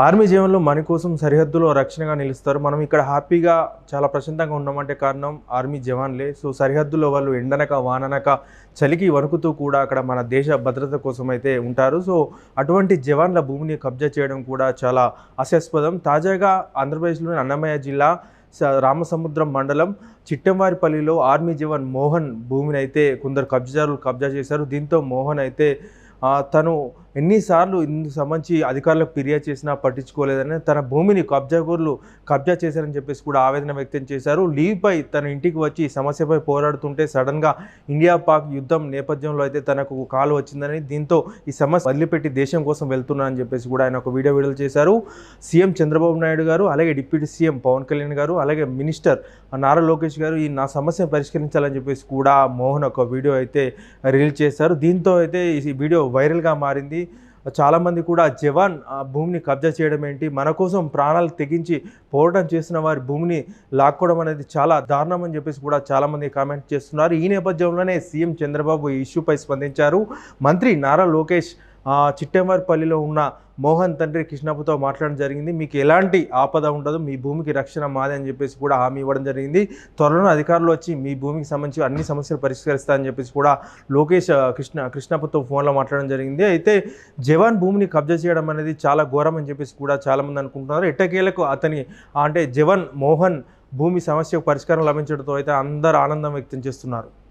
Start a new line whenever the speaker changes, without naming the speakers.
Army జీవన్లు మన కోసం సరిహద్దులో రక్షణగా నిలుస్తారు. మనం ఇక్కడ హ్యాపీగా చాలా ప్రశాంతంగా ఉన్నామంటే కారణం ఆర్మీ జవాన్లే. సో సరిహద్దులో వాళ్ళు ఎండనక వాననక చలికి వణుకుతూ కూడా అక్కడ మన దేశ భద్రత కోసం అయితే ఉంటారు. సో అటువంటి జవాన్ల భూమిని కబ్జా చేయడం కూడా చాలా హాస్యాస్పదం తాజాగా ఆంధ్రప్రదేశ్లోని అన్నమయ్య జిల్లా రామసముద్రం మండలం చిట్టంవారిపల్లిలో ఆర్మీ జవాన్ మోహన్ భూమిని అయితే కొందరు కబ్జాదారులు కబ్జా చేశారు. దీంతో మోహన్ అయితే తను ఎన్నిసార్లు ఇందుకు సంబంధించి అధికారులకు ఫిర్యాదు చేసినా పట్టించుకోలేదని తన భూమిని కబ్జాగోర్లు కబ్జా చేశారని చెప్పేసి కూడా ఆవేదన వ్యక్తం చేశారు. లీవ్పై తన ఇంటికి వచ్చి ఈ సమస్యపై పోరాడుతుంటే సడన్గా ఇండియా పాక్ యుద్ధం నేపథ్యంలో అయితే తనకు ఒక కాల్ వచ్చిందని దీంతో ఈ సమస్య వదిలిపెట్టి దేశం కోసం వెళ్తున్నానని చెప్పేసి కూడా ఆయన ఒక వీడియో విడుదల చేశారు. సీఎం చంద్రబాబు నాయుడు గారు అలాగే డిప్యూటీ సీఎం పవన్ కళ్యాణ్ గారు అలాగే మినిస్టర్ నారా లోకేష్ గారు ఈ నా సమస్యను పరిష్కరించాలని చెప్పేసి కూడా మోహన్ ఒక వీడియో అయితే రిలీజ్ చేశారు. దీంతో అయితే ఈ వీడియో వైరల్గా మారింది. చాలామంది కూడా జవాన్ ఆ భూమిని కబ్జా చేయడం ఏంటి మన కోసం ప్రాణాలు తెగించి పోరాటం చేసిన వారి భూమిని లాక్కోవడం అనేది చాలా దారుణం అని చెప్పేసి కూడా చాలామంది కామెంట్ చేస్తున్నారు. ఈ నేపథ్యంలోనే సీఎం చంద్రబాబు ఈ ఇష్యూపై స్పందించారు. మంత్రి నారా లోకేష్ ఆ, చిట్టెంవారిపల్లిలో ఉన్న మోహన్ తండ్రి కృష్ణప్పతో మాట్లాడడం జరిగింది. మీకు ఎలాంటి ఆపద ఉండదు మీ భూమికి రక్షణ మాది అని చెప్పేసి కూడా హామీ ఇవ్వడం జరిగింది. త్వరలో అధికారులు వచ్చి మీ భూమికి సంబంధించి అన్ని సమస్యలు పరిష్కరిస్తారని చెప్పేసి కూడా లోకేష్ కృష్ణ కృష్ణప్పతో ఫోన్లో మాట్లాడడం జరిగింది. అయితే జవాన్ భూమిని కబ్జా చేయడం అనేది చాలా ఘోరం అని చెప్పేసి కూడా చాలామంది అనుకుంటున్నారు. ఎట్టకేలకు అతని అంటే జవాన్ మోహన్ భూమి సమస్యకు పరిష్కారం లభించడంతో అయితే అందరు ఆనందం వ్యక్తం చేస్తున్నారు.